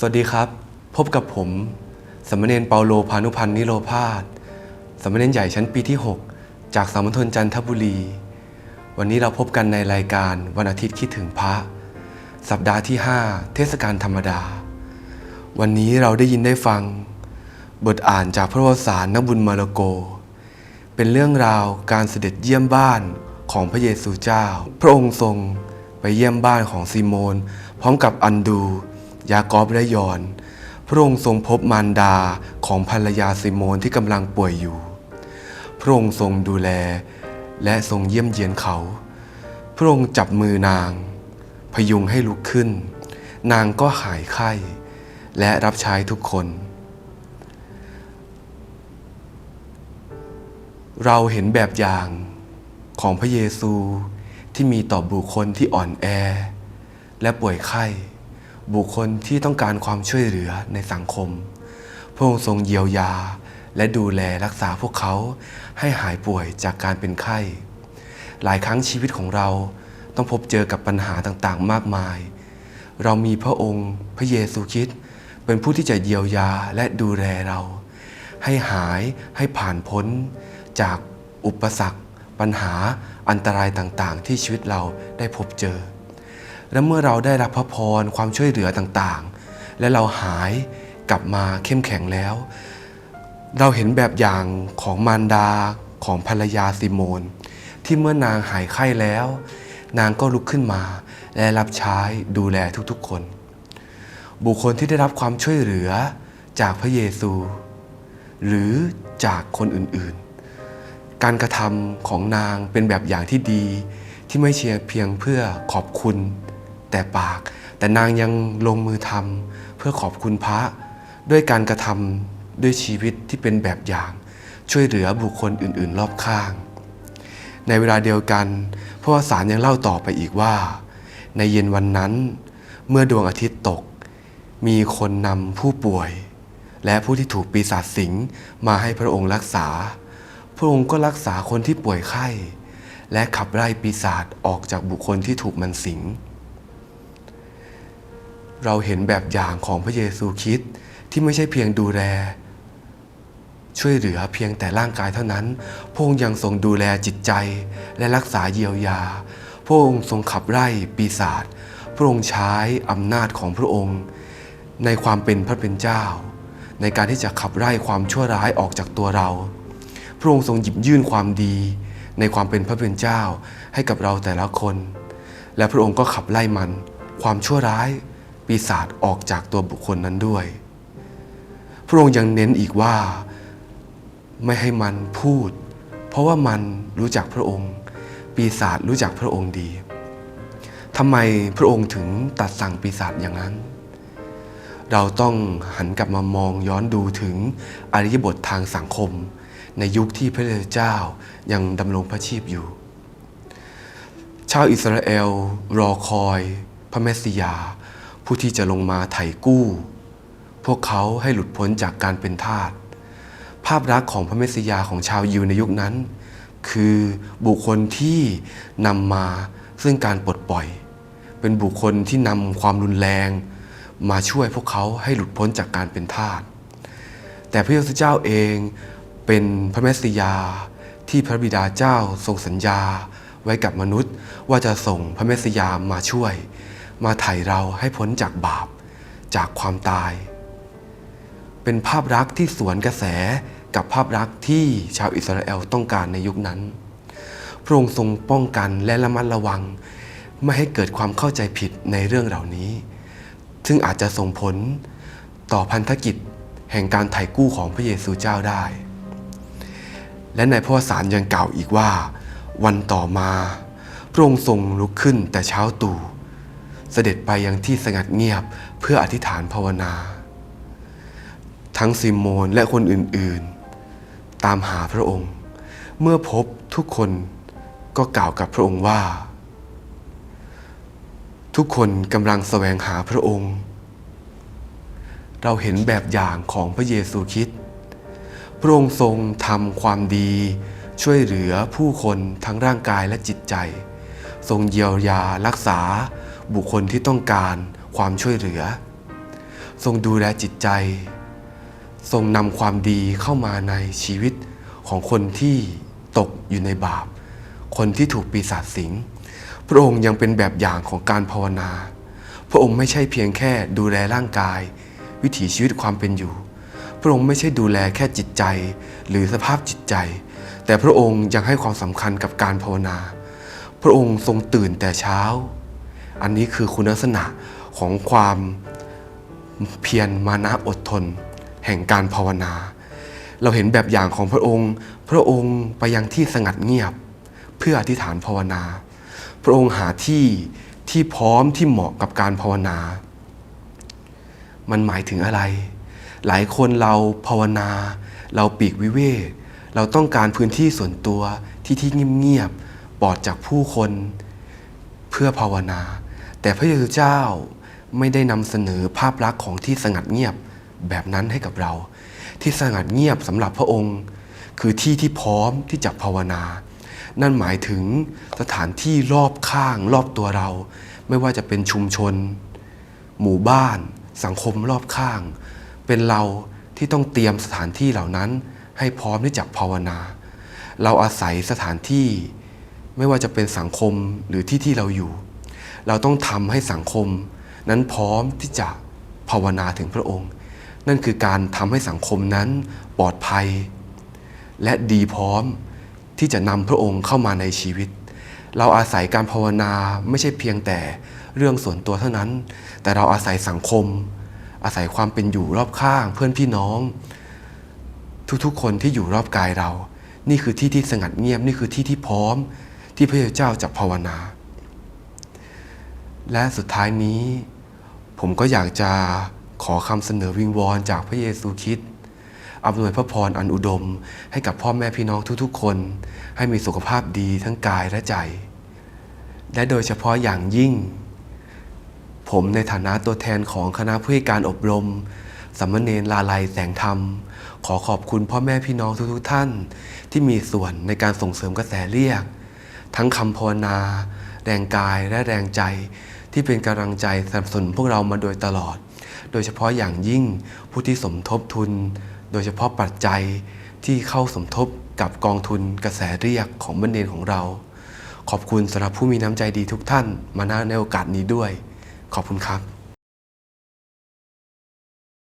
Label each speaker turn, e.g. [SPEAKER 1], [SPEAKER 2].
[SPEAKER 1] สวัสดีครับ พบกับผมสามเณรเปาโลพานุพันธ์นิโรพาสสามเณรใหญ่ชั้นปีที่ 6 จากสามณฑลจันทบุรี วันนี้เราพบกันในรายการวันอาทิตย์คิดถึงพระ สัปดาห์ที่ 5 เทศกาลธรรมดา วันนี้เราได้ยินได้ฟัง บทอ่านจากพระวสารนบุญมารโก เป็นเรื่องราวการเสด็จเยี่ยมบ้านของพระเยซูเจ้า พระองค์ทรงไปเยี่ยมบ้านของซีโมน พร้อมกับอันดู ยากอบและยอน พระองค์ทรงพบมารดาของภรรยาซีโมนที่กำลังป่วยอยู่ พระองค์ทรงดูแลและทรงเยี่ยมเยียนเขา พระองค์จับมือนาง พยุงให้ลุกขึ้น นางก็หายไข้ และรับใช้ทุกคน เราเห็นแบบอย่างของพระเยซูที่มีต่อบุคคลที่อ่อนแอ และป่วยไข้ บุคคลที่ต้องการความช่วยเหลือในสังคม พระองค์ทรงเยียวยา และดูแลรักษาพวกเขาให้หายป่วยจากการเป็นไข้ หลายครั้งชีวิตของเราต้องพบเจอกับปัญหาต่างๆ มากมาย เรามีพระองค์พระเยซูคริสต์เป็นผู้ที่จะเยียวยาและดูแลเรา ให้หายให้ผ่านพ้น จากอุปสรรค ปัญหาอันตรายต่างๆ ที่ชีวิตเราได้พบเจอ และเมื่อเราได้รับพระพรความช่วยเหลือต่างๆ และเราหายกลับมาเข้มแข็งแล้ว เราเห็นแบบอย่างของมารดาของภรรยาซิโมน ที่เมื่อนางหายไข้แล้ว นางก็ลุกขึ้นมา และรับใช้ดูแลทุกๆคน บุคคลที่ได้รับความช่วยเหลือจากพระเยซู หรือจากคนอื่นๆ การกระทำของนางเป็นแบบอย่างที่ดีที่ไม่เชียเพียงเพื่อขอบคุณ แต่ปาก แต่นางยังลงมือทำเพื่อขอบคุณพระ ด้วยการกระทำด้วยชีวิตที่เป็นแบบอย่าง ช่วยเหลือบุคคลอื่น ๆ รอบข้าง ในเวลาเดียวกันพระวสารยังเล่าต่อไปอีกว่า ในเย็นวันนั้น เมื่อดวงอาทิตย์ตก มีคนนำผู้ป่วย และผู้ที่ถูกปีศาจสิงมาให้พระองค์รักษา พระองค์ก็รักษาคนที่ป่วยไข้และขับไล่ปีศาจออกจากบุคคลที่ถูกมันสิง เราเห็นแบบอย่างของพระเยซูคริสต์ที่ไม่ใช่เพียงดูแล ช่วยเหลือเพียงแต่ร่างกายเท่านั้น พระองค์ยังทรงดูแลจิตใจและรักษาเยียวยา พระองค์ทรงขับไล่ปีศาจ พระองค์ใช้อำนาจของพระองค์ ในความเป็นพระเป็นเจ้า ในการที่จะขับไล่ความชั่วร้ายออกจากตัวเรา พระองค์ทรงหยิบยื่นความดี ในความเป็นพระเป็นเจ้าให้กับเราแต่ละคน และพระองค์ก็ขับไล่มัน ความชั่วร้าย ปีศาจออกจากตัวบุคคลนั้นด้วย พระองค์ยังเน้นอีกว่า ไม่ให้มันพูด เพราะว่ามันรู้จักพระองค์ ปีศาจรู้จักพระองค์ดีทำไมพระองค์ถึงตัดสั่งปีศาจอย่างนั้น เราต้องหันกลับมามองย้อนดูถึงอริยบททางสังคม ในยุคที่พระเจ้ายังดำรงพระชีพอยู่ ชาวอิสราเอลรอคอย พระเมสสิยา ผู้ที่จะลงมาไถ่กู้ พวกเขาให้หลุดพ้นจากการเป็นทาส ภาพลักษณ์ของพระเมสสิยาของชาวยิวในยุคนั้น คือบุคคลที่นำมาซึ่งการปลดปล่อย เป็นบุคคลที่นำความรุนแรง มาช่วยพวกเขาให้หลุดพ้นจากการเป็นทาส แต่พระเยซูเจ้าเองเป็นพระเมสสิยาที่พระบิดาเจ้าทรงสัญญาไว้กับมนุษย์ว่าจะส่งพระเมสสิยามาช่วย มาไถ่เราให้พ้นจากบาป จากความตาย เป็นภาพลักที่สวนกระแสกับภาพลักที่ชาวอิสราเอลต้องการในยุคนั้น พระองค์ทรงป้องกันและระมัดระวัง ไม่ให้เกิดความเข้าใจผิดในเรื่องเหล่านี้ ซึ่งอาจจะส่งผลต่อพันธกิจแห่งการไถ่กู้ของพระเยซูเจ้าได้ และในพระวสารยังกล่าวอีกว่า วันต่อมา พระองค์ทรงลุกขึ้นแต่เช้าตู่ เสด็จไปยังที่สงัดเงียบเพื่ออธิษฐานภาวนา ทั้งซิโมนและคนอื่นๆ ตามหาพระองค์ เมื่อพบทุกคนก็กล่าวกับพระองค์ว่า ทุกคนกำลังแสวงหาพระองค์ เราเห็นแบบอย่างของพระเยซูคริสต์พระองค์ทรงทำความดีช่วยเหลือผู้คนทั้งร่างกายและจิตใจ ทรงเยียวยารักษา บุคคลที่ต้องการความช่วยเหลือ ทรงดูแลจิตใจ ทรงนำความดีเข้ามาในชีวิตของคนที่ตกอยู่ในบาป คนที่ถูกปีศาจสิง พระองค์ยังเป็นแบบอย่างของการภาวนา พระองค์ไม่ใช่เพียงแค่ดูแลร่างกาย วิถีชีวิตความเป็นอยู่ พระองค์ไม่ใช่ดูแลแค่จิตใจ หรือสภาพจิตใจ แต่พระองค์ยังให้ความสำคัญกับการภาวนา พระองค์ทรงตื่นแต่เช้า อันนี้คือคุณลักษณะของความเพียรมานะอดทน แห่งการภาวนา เราเห็นแบบอย่างของพระองค์ พระองค์ไปยังที่สงัดเงียบ เพื่ออธิษฐานภาวนา พระองค์หาที่ที่พร้อมที่เหมาะกับการภาวนา มันหมายถึงอะไร หลายคนเราภาวนา เราปีกวิเวกเราต้องการพื้นที่ส่วนตัวที่ที่เงียบๆปลอดจากผู้คน เพื่อภาวนา แต่พระเยซูเจ้าไม่ได้นำเสนอภาพลักษณ์ของที่สงัดเงียบแบบนั้นให้กับเรา ที่สงัดเงียบสำหรับพระองค์ คือที่ที่พร้อมที่จะภาวนา นั่นหมายถึงสถานที่รอบข้างรอบตัวเรา ไม่ว่าจะเป็นชุมชน หมู่บ้าน สังคมรอบข้าง เป็นเราที่ต้องเตรียมสถานที่เหล่านั้น ให้พร้อมที่จะภาวนา เราอาศัยสถานที่ ไม่ว่าจะเป็นสังคมหรือที่ที่เราอยู่ เราต้องทำให้สังคม นั้นพร้อมที่จะภาวนาถึงพระองค์ นั่นคือการทำให้สังคมนั้นปลอดภัย และดีพร้อมที่จะนำพระองค์เข้ามาในชีวิต เราอาศัยการภาวนาไม่ใช่เพียงแต่เรื่องส่วนตัวเท่านั้น แต่เราอาศัยสังคม อาศัยความเป็นอยู่รอบข้าง เพื่อนพี่น้อง ทุกๆ คนที่อยู่รอบกายเรา นี่คือที่ที่สงัดเงียบ นี่คือที่ที่พร้อมที่พระเจ้าจะภาวนา และสุดท้ายนี้ ผมก็อยากจะขอคำเสนอวิงวอนจากพระเยซูคริสต์อำนวยพระพรอันอุดม ให้กับพ่อแม่พี่น้องทุกๆ คน ให้มีสุขภาพดีทั้งกายและใจ และโดยเฉพาะอย่างยิ่ง ผมในฐานะตัวแทนของคณะผู้ให้การอบรมสามเณรลาลัยแสงธรรม ขอขอบคุณพ่อแม่พี่น้องทุกๆ ท่าน ที่มีส่วนในการส่งเสริมกระแสเรียก ทั้งคำภาวนา แรงกายและแรงใจ ที่เป็นกำลังใจสนับสนุนพวกเรามาโดยตลอด โดยเฉพาะอย่างยิ่งผู้ที่สมทบทุน โดยเฉพาะปัจจัยที่เข้าสมทบกับกองทุนกระแสเรียกของบันเดนของเรา ขอบคุณสำหรับผู้มีน้ำใจดีทุกท่านมาณในโอกาสนี้ด้วย ขอบคุณครับ